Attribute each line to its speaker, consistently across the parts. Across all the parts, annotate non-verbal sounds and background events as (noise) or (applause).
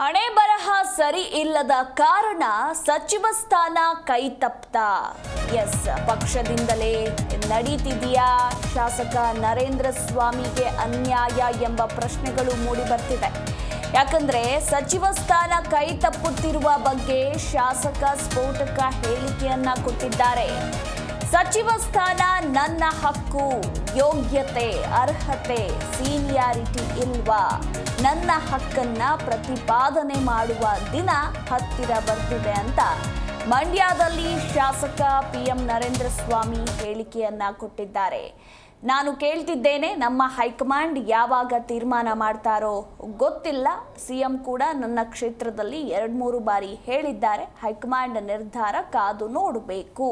Speaker 1: ಹಣೆ ಬರಹ ಸರಿ ಇಲ್ಲದ ಕಾರಣ ಸಚಿವ ಸ್ಥಾನ ಕೈ ತಪ್ತ. ಎಸ್, ಪಕ್ಷದಿಂದಲೇ ನಡೀತಿದೆಯಾ? ಶಾಸಕ ನರೇಂದ್ರ ಸ್ವಾಮಿಗೆ ಅನ್ಯಾಯ ಎಂಬ ಪ್ರಶ್ನೆಗಳು ಮೂಡಿ ಬರ್ತಿದೆ ಯಾಕಂದ್ರೆ ಸಚಿವ ಸ್ಥಾನ ಕೈ ತಪ್ಪುತ್ತಿರುವ ಬಗ್ಗೆ ಶಾಸಕ ಸ್ಫೋಟಕ ಹೇಳಿಕೆಯನ್ನ ಕೊಟ್ಟಿದ್ದಾರೆ. ಸಚಿವ ಸ್ಥಾನ ನನ್ನ ಹಕ್ಕು, ಯೋಗ್ಯತೆ, ಅರ್ಹತೆ, ಸೀನಿಯಾರಿಟಿ ಇಲ್ವಾ? ನನ್ನ ಹಕ್ಕನ್ನ ಪ್ರತಿಪಾದನೆ ಮಾಡುವ ದಿನ ಹತ್ತಿರ ಬರ್ತಿದೆ ಅಂತ ಮಂಡ್ಯದಲ್ಲಿ ಶಾಸಕ ಪಿಎಂ ನರೇಂದ್ರ ಸ್ವಾಮಿ ಹೇಳಿಕೆಯನ್ನ ಕೊಟ್ಟಿದ್ದಾರೆ. ನಾನು ಕೇಳ್ತಿದ್ದೇನೆ ನಮ್ಮ ಹೈಕಮಾಂಡ್ ಯಾವಾಗ ತೀರ್ಮಾನ ಮಾಡ್ತಾರೋ. ಗೊತ್ತಿಲ್ಲ. ಸಿಎಂ ಕೂಡ ನನ್ನ ಕ್ಷೇತ್ರದಲ್ಲಿ ಎರಡು ಮೂರು ಬಾರಿ ಹೇಳಿದ್ದಾರೆ. ಹೈಕಮಾಂಡ್ ನಿರ್ಧಾರ ಕಾದು ನೋಡಬೇಕು.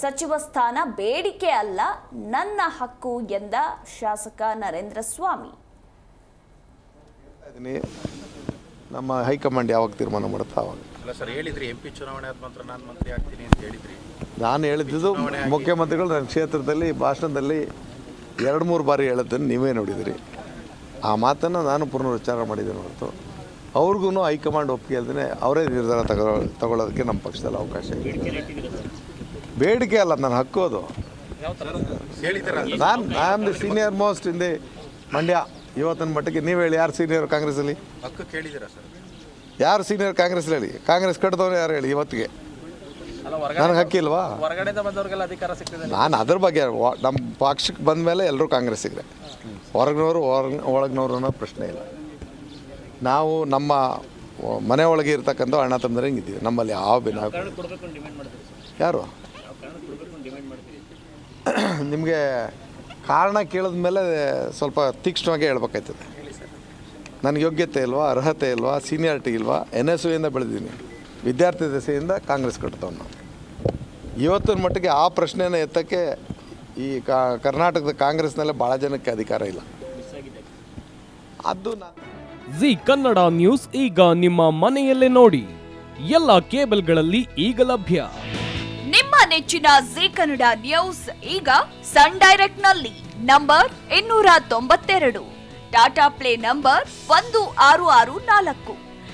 Speaker 1: ಸಚಿವ ಸ್ಥಾನ ಬೇಡಿಕೆ ಅಲ್ಲ. ನನ್ನ ಹಕ್ಕು ಎಂದ ಶಾಸಕ ನರೇಂದ್ರ ಸ್ವಾಮಿ.
Speaker 2: ನಮ್ಮ ಹೈಕಮಾಂಡ್ ಯಾವಾಗ ತೀರ್ಮಾನ ಮಾಡುತ್ತಾ ಅವಾಗ.
Speaker 3: ಅಲ್ಲ ಸರ್ ಹೇಳಿದ್ರಿ ಎಂ ಪಿ ಚುನಾವಣೆ ಆದ ನಂತರ ನಾನು ಮಂತ್ರಿ ಆಗ್ತೀನಿ ಅಂತ ಹೇಳಿದ್ರಿ.
Speaker 2: ನಾನು ಹೇಳಿದ್ದು ಮುಖ್ಯಮಂತ್ರಿಗಳು ನನ್ನ ಕ್ಷೇತ್ರದಲ್ಲಿ ಭಾಷಣದಲ್ಲಿ ಎರಡು ಮೂರು ಬಾರಿ ಹೇಳುತ್ತೇನೆ ನೀವೇ ನೋಡಿದಿರಿ. ಆ ಮಾತನ್ನು ನಾನು ಪುನರುಚ್ಚಾರ ಮಾಡಿದ್ದೇನೆ ಹೊರತು. ಅವ್ರಿಗೂ ಹೈಕಮಾಂಡ್ ಒಪ್ಪಿಗೆ ಅಲ್ಲದೆ ಅವರೇ ನಿರ್ಧಾರ ತಗೋ ತಗೊಳ್ಳೋದಕ್ಕೆ ನಮ್ಮ ಪಕ್ಷದಲ್ಲಿ ಅವಕಾಶ ಇದೆ ಬೇಡಿಕೆ ಅಲ್ಲ ನಾನು
Speaker 3: ಹಕ್ಕೋದು.
Speaker 2: ನಾನು I am the senior most in the Mandya. ಇವತ್ತಿನ ಮಟ್ಟಿಗೆ ನೀವು ಹೇಳಿ ಯಾರು ಸೀನಿಯರ್ ಕಾಂಗ್ರೆಸ್ಸಲ್ಲಿ?
Speaker 3: ಕೇಳಿದ್ದೀರಾ ಸರ್?
Speaker 2: ಯಾರು ಸೀನಿಯರ್ ಕಾಂಗ್ರೆಸ್ ಹೇಳಿ? ಕಾಂಗ್ರೆಸ್ ಕಟ್ಟದವ್ರು ಯಾರು ಹೇಳಿ ಇವತ್ತಿಗೆ? ನನಗೆ ಹಕ್ಕಿಲ್ವಾ?
Speaker 4: ಹೊರಗಡೆಯಿಂದ ಬಂದವ್ರಿಗೆಲ್ಲ ಅಧಿಕಾರ ಸಿಗ್ತಿದೆ
Speaker 2: ನಾನು ಅದ್ರ ಬಗ್ಗೆ ವ- ನಮ್ಮ ಪಕ್ಷಕ್ಕೆ ಬಂದ ಮೇಲೆ ಎಲ್ಲರೂ ಇದ್ರೆ ಹೊರಗಿನವರು ಹೊರಗ್ ಒಳಗಿನವರು ಅನ್ನೋ ಪ್ರಶ್ನೆ ಇಲ್ಲ. ನಾವು ನಮ್ಮ ಮನೆ ಒಳಗೆ ಇರ್ತಕ್ಕಂಥ ಅಣ್ಣ ತಂದ್ರೆ ಇದ್ದೀವಿ. ನಮ್ಮಲ್ಲಿ ಯಾವ ಭಿನ್ನ ಯಾರು? (clears throat) ನಿಮಗೆ ಕಾರಣ ಕೇಳಿದ ಮೇಲೆ ಸ್ವಲ್ಪ ತೀಕ್ಷ್ಣವಾಗಿ ಹೇಳ್ಬೇಕಾಯ್ತದೆ. ನನಗೆ ಯೋಗ್ಯತೆ ಇಲ್ವಾ ಅರ್ಹತೆ ಇಲ್ವಾ ಸೀನಿಯಾರಿಟಿ ಇಲ್ವಾ ಎನ್ ಎಸ್ ಯುಯಿಂದ ಬೆಳೆದೀನಿ ವಿದ್ಯಾರ್ಥಿ ದೆಸೆಯಿಂದ ಕಾಂಗ್ರೆಸ್ ಕಟ್ತವ್ ನಾವು. ಇವತ್ತಿನ ಮಟ್ಟಿಗೆ ಆ ಪ್ರಶ್ನೆನ ಎತ್ತಕ್ಕೆ ಈ ಕಾ ಕರ್ನಾಟಕದ ಕಾಂಗ್ರೆಸ್ನಲ್ಲೇ ಭಾಳ ಜನಕ್ಕೆ ಅಧಿಕಾರ ಇಲ್ಲ. ಅದು ನಾನು
Speaker 5: ಜಿ ಕನ್ನಡ ನ್ಯೂಸ್ ಈಗ ನಿಮ್ಮ ಮನೆಯಲ್ಲೇ ನೋಡಿ. ಎಲ್ಲ ಕೇಬಲ್ಗಳಲ್ಲಿ ಈಗ ಲಭ್ಯ.
Speaker 1: ನಿಮ್ಮ ನೆಚ್ಚಿನ ಜಿ ಕನ್ನಡ ನ್ಯೂಸ್ ಈಗ ಸನ್ ಡೈರೆಕ್ಟ್ನಲ್ಲಿ ನಂಬರ್ ಇನ್ನೂರ ತೊಂಬತ್ತೆರಡು. ಟಾಟಾ ಪ್ಲೇ ನಂಬರ್ ಒಂದು ಆರು ಆರು ನಾಲ್ಕು.